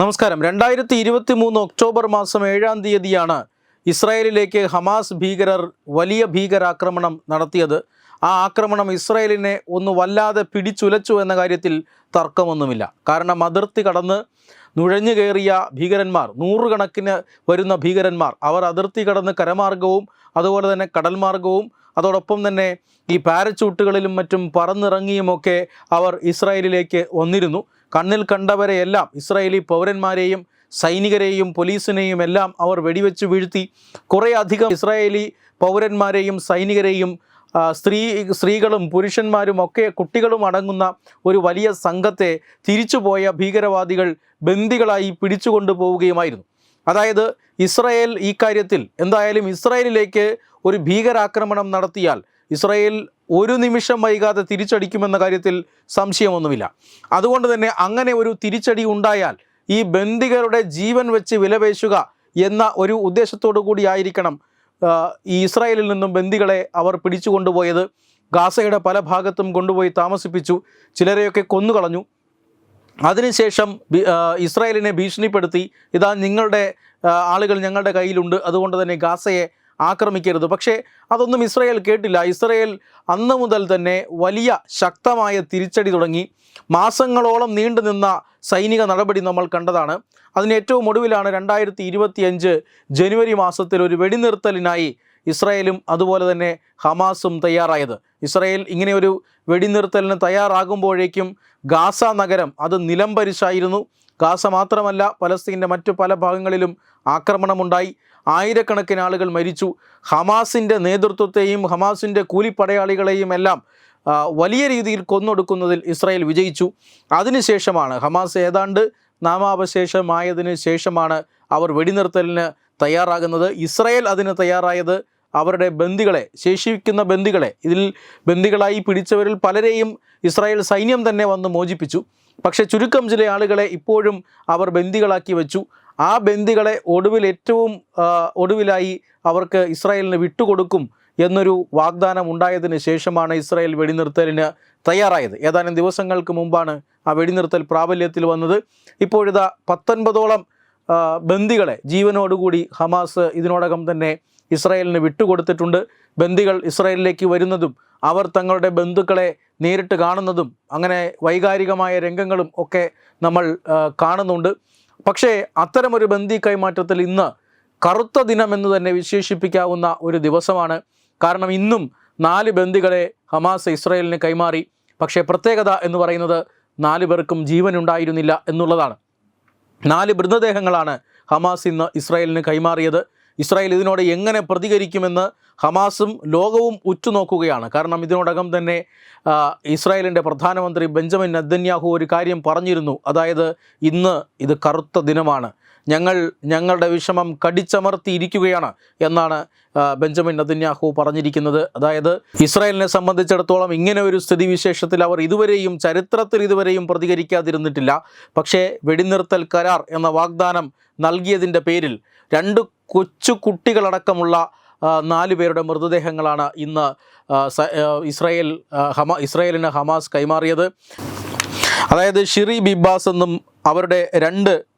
നമസ്കാരം. രണ്ടായിരത്തി ഇരുപത്തി മൂന്ന് ഒക്ടോബർ മാസം ഏഴാം തീയതിയാണ് ഇസ്രായേലിലേക്ക് ഹമാസ് ഭീകരർ വലിയ ഭീകരാക്രമണം നടത്തിയത്. ആ ആക്രമണം ഇസ്രായേലിനെ ഒന്ന് വല്ലാതെ പിടിച്ചുലച്ചു എന്ന കാര്യത്തിൽ തർക്കമൊന്നുമില്ല. കാരണം അതിർത്തി കടന്ന് നുഴഞ്ഞു കയറിയ ഭീകരന്മാർ നൂറുകണക്കിന് വരുന്ന ഭീകരന്മാർ അവർ അതിർത്തി കടന്ന് കരമാർഗവും അതുപോലെ തന്നെ കടൽ മാർഗവും അതോടൊപ്പം തന്നെ ഈ പാരച്ചൂട്ടുകളിലും മറ്റും പറന്നിറങ്ങിയുമൊക്കെ അവർ ഇസ്രായേലിലേക്ക് വന്നിരുന്നു. കണ്ണിൽ കണ്ടവരെയെല്ലാം ഇസ്രായേലി പൗരന്മാരെയും സൈനികരെയും പോലീസിനെയും എല്ലാം അവർ വെടിവെച്ച് വീഴ്ത്തി. കുറേ അധികം ഇസ്രായേലി പൗരന്മാരെയും സൈനികരെയും സ്ത്രീ സ്ത്രീകളും പുരുഷന്മാരും ഒക്കെ കുട്ടികളും അടങ്ങുന്ന ഒരു വലിയ സംഘത്തെ തിരിച്ചുപോയ ഭീകരവാദികൾ ബന്ദികളായി പിടിച്ചുകൊണ്ടു പോവുകയുമായിരുന്നു അതായത് ഇസ്രായേൽ ഈ കാര്യത്തിൽ എന്തായാലും ഇസ്രായേലിലേക്ക് ഒരു ഭീകരാക്രമണം നടത്തിയാൽ ഇസ്രയേൽ ഒരു നിമിഷം വൈകാതെ തിരിച്ചടിക്കുമെന്ന കാര്യത്തിൽ സംശയമൊന്നുമില്ല. അതുകൊണ്ട് തന്നെ അങ്ങനെ ഒരു തിരിച്ചടി ഉണ്ടായാൽ ഈ ബന്ദികളുടെ ജീവൻ വെച്ച് വിലപേശുക എന്ന ഒരു ഉദ്ദേശത്തോടു കൂടിയായിരിക്കണം ഈ ഇസ്രായേലിൽ നിന്നും ബന്ദികളെ അവർ പിടിച്ചു കൊണ്ടുപോയത് ഗാസയുടെ പല ഭാഗത്തും കൊണ്ടുപോയി താമസിപ്പിച്ചു ചിലരെയൊക്കെ കൊന്നുകളഞ്ഞു. അതിനുശേഷം ഇസ്രായേലിനെ ഭീഷണിപ്പെടുത്തി ഇതാ നിങ്ങളുടെ ആളുകൾ ഞങ്ങളുടെ കയ്യിലുണ്ട് അതുകൊണ്ട് തന്നെ ഗാസയെ ആക്രമിക്കരുത്. പക്ഷേ അതൊന്നും ഇസ്രയേൽ കേട്ടില്ല. ഇസ്രയേൽ അന്ന് മുതൽ തന്നെ വലിയ ശക്തമായ തിരിച്ചടി തുടങ്ങി. മാസങ്ങളോളം നീണ്ടു നിന്ന സൈനിക നടപടി നമ്മൾ കണ്ടതാണ്. അതിന് ഏറ്റവും ഒടുവിലാണ് രണ്ടായിരത്തി ഇരുപത്തിയഞ്ച് ജനുവരി മാസത്തിൽ ഒരു വെടിനിർത്തലിനായി ഇസ്രയേലും അതുപോലെ തന്നെ ഹമാസും തയ്യാറായത്. ഇസ്രയേൽ ഇങ്ങനെ ഒരു വെടിനിർത്തലിന് തയ്യാറാകുമ്പോഴേക്കും ഗാസ നഗരം അത് നിലംപരിശായിരുന്നു. ഗാസ മാത്രമല്ല പലസ്തീന്റെ മറ്റു പല ഭാഗങ്ങളിലും ആക്രമണമുണ്ടായി. ആയിരക്കണക്കിന് ആളുകൾ മരിച്ചു. ഹമാസിന്റെ നേതൃത്വത്തെയും ഹമാസിന്റെ കൂലിപ്പടയാളികളെയും എല്ലാം വലിയ രീതിയിൽ കൊന്നൊടുക്കുന്നതിൽ ഇസ്രായേൽ വിജയിച്ചു. അതിനുശേഷമാണ് ഹമാസ് ഏതാണ്ട് നാമാവശേഷമായതിനു ശേഷമാണ് അവർ വെടിനിർത്തലിന് തയ്യാറാകുന്നത്. ഇസ്രായേൽ അതിന് തയ്യാറായത് അവരുടെ ബന്ദികളെ ശേഷിക്കുന്ന ബന്ദികളെ. ഇതിൽ ബന്ദികളായി പിടിച്ചവരിൽ പലരെയും ഇസ്രായേൽ സൈന്യം തന്നെ വന്ന് മോചിപ്പിച്ചു. പക്ഷേ ചുരുക്കം ചില ആളുകളെ ഇപ്പോഴും അവർ ബന്ദികളാക്കി വെച്ചു. ആ ബന്ദികളെ ഒടുവിൽ ഏറ്റവും ഒടുവിലായി അവർക്ക് ഇസ്രായേലിന് വിട്ടുകൊടുക്കും എന്നൊരു വാഗ്ദാനം ഉണ്ടായതിന് ശേഷമാണ് ഇസ്രായേൽ വെടിനിർത്തലിന് തയ്യാറായത്. ഏതാനും ദിവസങ്ങൾക്ക് മുമ്പാണ് ആ വെടിനിർത്തൽ പ്രാബല്യത്തിൽ വന്നത്. ഇപ്പോഴിതാ പത്തൊൻപതോളം ബന്ദികളെ ജീവനോടുകൂടി ഹമാസ് ഇതിനോടകം തന്നെ ഇസ്രായേലിന് വിട്ടുകൊടുത്തിട്ടുണ്ട്. ബന്ദികൾ ഇസ്രായേലിലേക്ക് വരുന്നതും അവർ തങ്ങളുടെ ബന്ധുക്കളെ നേരിട്ട് കാണുന്നതും അങ്ങനെ വൈകാരികമായ രംഗങ്ങളും ഒക്കെ നമ്മൾ കാണുന്നുണ്ട്. പക്ഷേ അത്തരമൊരു ബന്ദി കൈമാറ്റത്തിൽ ഇന്ന് കറുത്ത ദിനം എന്ന് തന്നെ വിശേഷിപ്പിക്കാവുന്ന ഒരു ദിവസമാണ്. കാരണം ഇന്നും നാല് ബന്ദികളെ ഹമാസ് ഇസ്രായേലിന് കൈമാറി. പക്ഷേ പ്രത്യേകത എന്ന് പറയുന്നത് നാല് പേർക്കും ജീവനുണ്ടായിരുന്നില്ല എന്നുള്ളതാണ്. നാല് മൃതദേഹങ്ങളാണ് ഹമാസ് ഇന്ന് ഇസ്രായേലിന് കൈമാറിയത്. ഇസ്രായേൽ ഇതിനോട് എങ്ങനെ പ്രതികരിക്കുമെന്ന് ഹമാസും ലോകവും ഉറ്റുനോക്കുകയാണ്. കാരണം ഇതിനോടകം തന്നെ ഇസ്രായേലിന്റെ പ്രധാനമന്ത്രി ബെഞ്ചമിൻ നദ്ദന്യാഹു ഒരു കാര്യം പറഞ്ഞിരുന്നു. അതായത് ഇന്ന് ഇത് കറുത്ത ദിനമാണ്. ഞങ്ങൾ ഞങ്ങളുടെ വിഷമം കടിച്ചമർത്തിയിരിക്കുകയാണ് എന്നാണ് ബെഞ്ചമിൻ നദിന്യാഹു പറഞ്ഞിരിക്കുന്നത്. അതായത് ഇസ്രായേലിനെ സംബന്ധിച്ചിടത്തോളം ഇങ്ങനെ ഒരു സ്ഥിതിവിശേഷത്തിൽ അവർ ഇതുവരെയും ചരിത്രത്തിൽ ഇതുവരെയും പ്രതികരിക്കാതിരുന്നിട്ടില്ല. പക്ഷേ വെടിനിർത്തൽ കരാർ എന്ന വാഗ്ദാനം നൽകിയതിന്റെ പേരിൽ രണ്ട് കൊച്ചു കുട്ടികളടക്കമുള്ള നാല് പേരുടെ മൃതദേഹങ്ങളാണ് ഇന്ന് ഇസ്രായേൽ ഹമ ഇസ്രായേലിന് ഹമാസ് കൈമാറിയത്. അതായത് ഷിറി ബിബാസ് എന്നും അവരുടെ രണ്ട്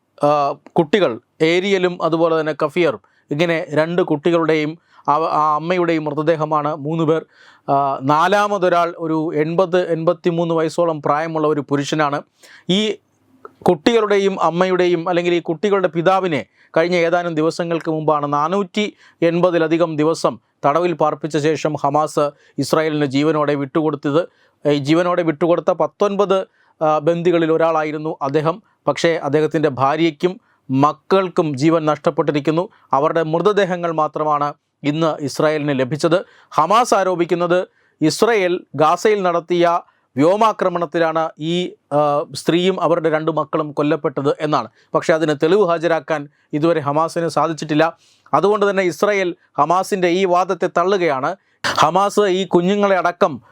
കുട്ടികൾ ഏരിയലും അതുപോലെ തന്നെ കഫിയറും ഇങ്ങനെ രണ്ട് കുട്ടികളുടെയും ആ അമ്മയുടെയും മൃതദേഹമാണ് മൂന്ന് പേർ. നാലാമതൊരാൾ ഒരു എൺപത് എൺപത്തി മൂന്ന് വയസ്സോളം പ്രായമുള്ള ഒരു പുരുഷനാണ്. ഈ കുട്ടികളുടെയും അമ്മയുടെയും അല്ലെങ്കിൽ ഈ കുട്ടികളുടെ പിതാവിനെ കഴിഞ്ഞ ഏതാനും ദിവസങ്ങൾക്ക് മുമ്പാണ് നാനൂറ്റി എൺപതിലധികം ദിവസം തടവിൽ പാർപ്പിച്ച ശേഷം ഹമാസ് ഇസ്രായേലിന് ജീവനോടെ വിട്ടുകൊടുത്തത്. ഈ ജീവനോടെ വിട്ടുകൊടുത്ത പത്തൊൻപത് ബന്ദികളിൽ ഒരാളായിരുന്നു അദ്ദേഹം. പക്ഷേ അദ്ദേഹത്തിന്റെ ഭാര്യയ്ക്കും മക്കൾക്കും ജീവൻ നഷ്ടപ്പെട്ടിരിക്കുന്നു. അവരുടെ മൃതദേഹങ്ങൾ മാത്രമാണ് ഇന്ന് ഇസ്രായേലിന് ലഭിച്ചത്. ഹമാസ് ആരോപിക്കുന്നത് ഇസ്രായേൽ ഗാസയിൽ നടത്തിയ വ്യോമാക്രമണത്തിലാണ് ഈ സ്ത്രീയും അവരുടെ രണ്ട് മക്കളും കൊല്ലപ്പെട്ടത് എന്നാണ്. പക്ഷേ അതിന് തെളിവ് ഹാജരാക്കാൻ ഇതുവരെ ഹമാസിന് സാധിച്ചിട്ടില്ല. അതുകൊണ്ട് തന്നെ ഇസ്രായേൽ ഹമാസിന്റെ ഈ വാദത്തെ തള്ളുകയാണ്. ഹമാസ് ഈ കുഞ്ഞുങ്ങളെ അടക്കം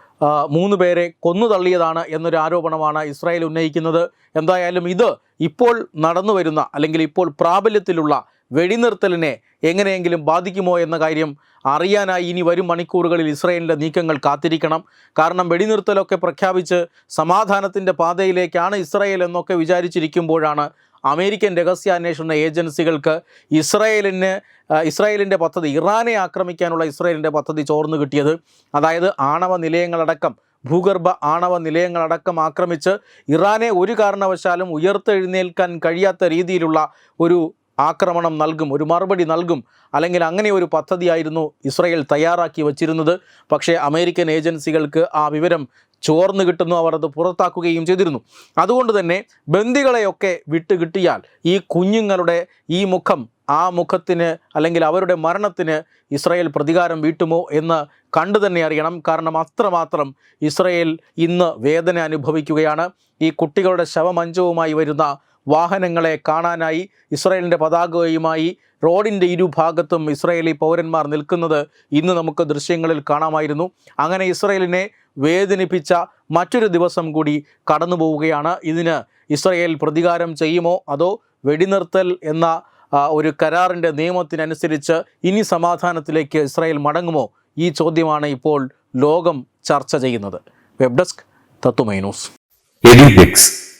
മൂന്ന് പേരെ കൊന്നു തള്ളിയതാണ് എന്നൊരു ആരോപണമാണ് ഇസ്രായേൽ ഉന്നയിക്കുന്നത്. എന്തായാലും ഇത് ഇപ്പോൾ നടന്നു വരുന്ന അല്ലെങ്കിൽ ഇപ്പോൾ പ്രാബല്യത്തിലുള്ള വെടിനിർത്തലിനെ എങ്ങനെയെങ്കിലും ബാധിക്കുമോ എന്ന കാര്യം അറിയാനായി ഇനി വരും മണിക്കൂറുകളിൽ ഇസ്രയേലിന്റെ നീക്കങ്ങൾ കാത്തിരിക്കണം. കാരണം വെടിനിർത്തലൊക്കെ പ്രഖ്യാപിച്ച് സമാധാനത്തിന്റെ പാതയിലേക്കാണ് ഇസ്രയേൽ എന്നൊക്കെ വിചാരിച്ചിരിക്കുമ്പോഴാണ് അമേരിക്കൻ രഹസ്യാന്വേഷണ ഏജൻസികൾക്ക് ഇസ്രായേലിന് ഇസ്രായേലിന്റെ പദ്ധതി ഇറാനെ ആക്രമിക്കാനുള്ള ഇസ്രായേലിന്റെ പദ്ധതി ചോർന്നു കിട്ടിയത്. അതായത് ആണവ നിലയങ്ങളടക്കം ഭൂഗർഭ ആണവ നിലയങ്ങളടക്കം ആക്രമിച്ച് ഇറാനെ ഒരു കാരണവശാലും ഉയർത്തെഴുന്നേൽക്കാൻ കഴിയാത്ത രീതിയിലുള്ള ഒരു ആക്രമണം നൽകും ഒരു മറുപടി നൽകും. അല്ലെങ്കിൽ അങ്ങനെ ഒരു പദ്ധതിയായിരുന്നു ഇസ്രയേൽ തയ്യാറാക്കി വച്ചിരുന്നത്. പക്ഷേ അമേരിക്കൻ ഏജൻസികൾക്ക് ആ വിവരം ചോർന്നു കിട്ടുന്നു. അവർ അത് പുറത്താക്കുകയും ചെയ്തിരുന്നു. അതുകൊണ്ട് തന്നെ ബന്ദികളെയൊക്കെ വിട്ടുകിട്ടിയാൽ ഈ കുഞ്ഞുങ്ങളുടെ ഈ മുഖം ആ മുഖത്തിന് അല്ലെങ്കിൽ അവരുടെ മരണത്തിന് ഇസ്രയേൽ പ്രതികാരം വീട്ടുമോ എന്ന് കണ്ടു തന്നെ അറിയണം. കാരണം അത്രമാത്രം ഇസ്രയേൽ ഇന്ന് വേദന അനുഭവിക്കുകയാണ്. ഈ കുട്ടികളുടെ ശവമഞ്ചവുമായി വരുന്ന വാഹനങ്ങളെ കാണാനായി ഇസ്രയേലിന്റെ പതാകയുമായി റോഡിന്റെ ഇരുഭാഗത്തും ഇസ്രയേലി പൗരന്മാർ നിൽക്കുന്നത് ഇന്ന് നമുക്ക് ദൃശ്യങ്ങളിൽ കാണാമായിരുന്നു. അങ്ങനെ ഇസ്രയേലിനെ വേദനിപ്പിച്ച മറ്റൊരു ദിവസം കൂടി കടന്നു പോവുകയാണ് ഇതിന് ഇസ്രയേൽ പ്രതികാരം ചെയ്യുമോ? അതോ വെടിനിർത്തൽ എന്ന ഒരു കരാറിന്റെ നിയമത്തിനനുസരിച്ച് ഇനി സമാധാനത്തിലേക്ക് ഇസ്രായേൽ മടങ്ങുമോ? ഈ ചോദ്യമാണ് ഇപ്പോൾ ലോകം ചർച്ച ചെയ്യുന്നത്. Web desk Tatwamayi news. Edubix